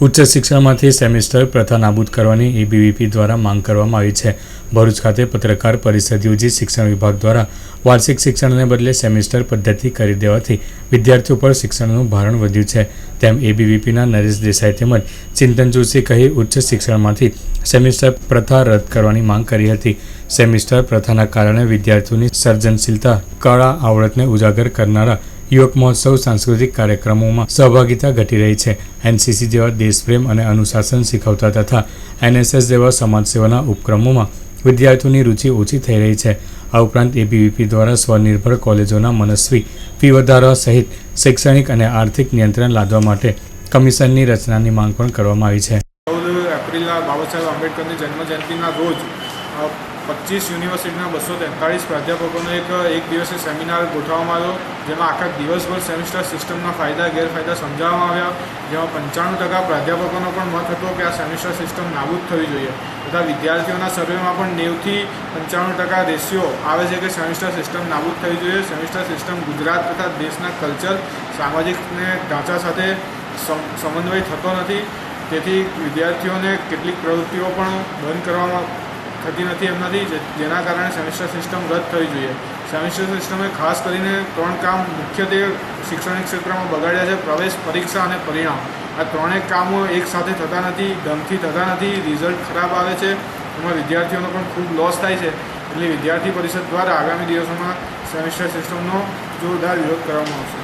ઉચ્ચ શિક્ષણમાંથી સેમિસ્ટર પ્રથા નાબૂદ કરવાની એબીવીપી દ્વારા માંગ કરવામાં આવી છે. ભરૂચ ખાતે પત્રકાર પરિષદ યોજી શિક્ષણ વિભાગ દ્વારા વાર્ષિક શિક્ષણને બદલે સેમિસ્ટર પદ્ધતિ કરી દેવાથી વિદ્યાર્થીઓ પર શિક્ષણનું ભારણ વધ્યું છે. તેમ એબીવીપીના નરેશ દેસાઈ તેમજ ચિંતન જોશી કહી ઉચ્ચ શિક્ષણમાંથી સેમિસ્ટર પ્રથા રદ કરવાની માંગ કરી હતી. સેમિસ્ટર પ્રથાના કારણે વિદ્યાર્થીઓની સર્જનશીલતા, કળા, આવડતને ઉજાગર કરનારા યુવક મહોત્સવ સાંસ્કૃતિક કાર્યક્રમોમાં સહભાગિતા ઘટી રહી છે. એનસીસી જેવા દેશપ્રેમ અને અનુશાસન શીખવતા તથા એનએસએસ જેવા સમાજસેવાના ઉપક્રમોમાં વિદ્યાર્થીઓની રુચિ ઓછી થઈ રહી છે. આ ઉપરાંત એબીવીપી દ્વારા સ્વનિર્ભર કોલેજોના મનસ્વી, ફી વધારવા સહિત શૈક્ષણિક અને આર્થિક નિયંત્રણ લાદવા માટે કમિશનની રચનાની માંગ પણ કરવામાં આવી છે. એપ્રિલના બાબા સાહેબ આંબેડકરની જન્મજયંતિના રોજ પચીસ યુનિવર્સિટીના બસો તેતાળીસ પ્રાધ્યાપકોનો એક એક દિવસીય સેમિનાર ગોઠવવામાં આવ્યો, જેમાં આખા દિવસભર સેમિસ્ટર સિસ્ટમના ફાયદા, ગેરફાયદા સમજાવવામાં આવ્યા, જેમાં પંચાણું ટકા પ્રાધ્યાપકોનો પણ મત હતો કે આ સેમિસ્ટર સિસ્ટમ નાબૂદ થવી જોઈએ. તથા વિદ્યાર્થીઓના સર્વેમાં પણ નેવથી પંચાણું ટકા રેશિયો આવે છે કે સેમિસ્ટર સિસ્ટમ નાબૂદ થવી જોઈએ. સેમિસ્ટર સિસ્ટમ ગુજરાત તથા દેશના કલ્ચર, સામાજિક અને ઢાંચા સાથે સમ- સમન્વય થતો નથી. તેથી વિદ્યાર્થીઓને કેટલીક પ્રવૃત્તિઓ પણ બંધ કરવામાં થતી નથી એમ નથી જેના કારણે સેમિસ્ટર સિસ્ટમ રદ થવી જોઈએ. સેમિસ્ટર સિસ્ટમે ખાસ કરીને ત્રણ કામ મુખ્યત્વે શૈક્ષણિક ક્ષેત્રમાં બગાડ્યા છે, પ્રવેશ, પરીક્ષા અને પરિણામ. આ ત્રણેય કામો એક સાથે થતા નથી ઢંગથી થતા નથી, રિઝલ્ટ ખરાબ આવે છે, એમાં વિદ્યાર્થીઓનો પણ ખૂબ લોસ થાય છે. એટલે વિદ્યાર્થી પરિષદ દ્વારા આગામી દિવસોમાં સેમિસ્ટર સિસ્ટમનો જોરદાર વિરોધ કરવામાં આવશે.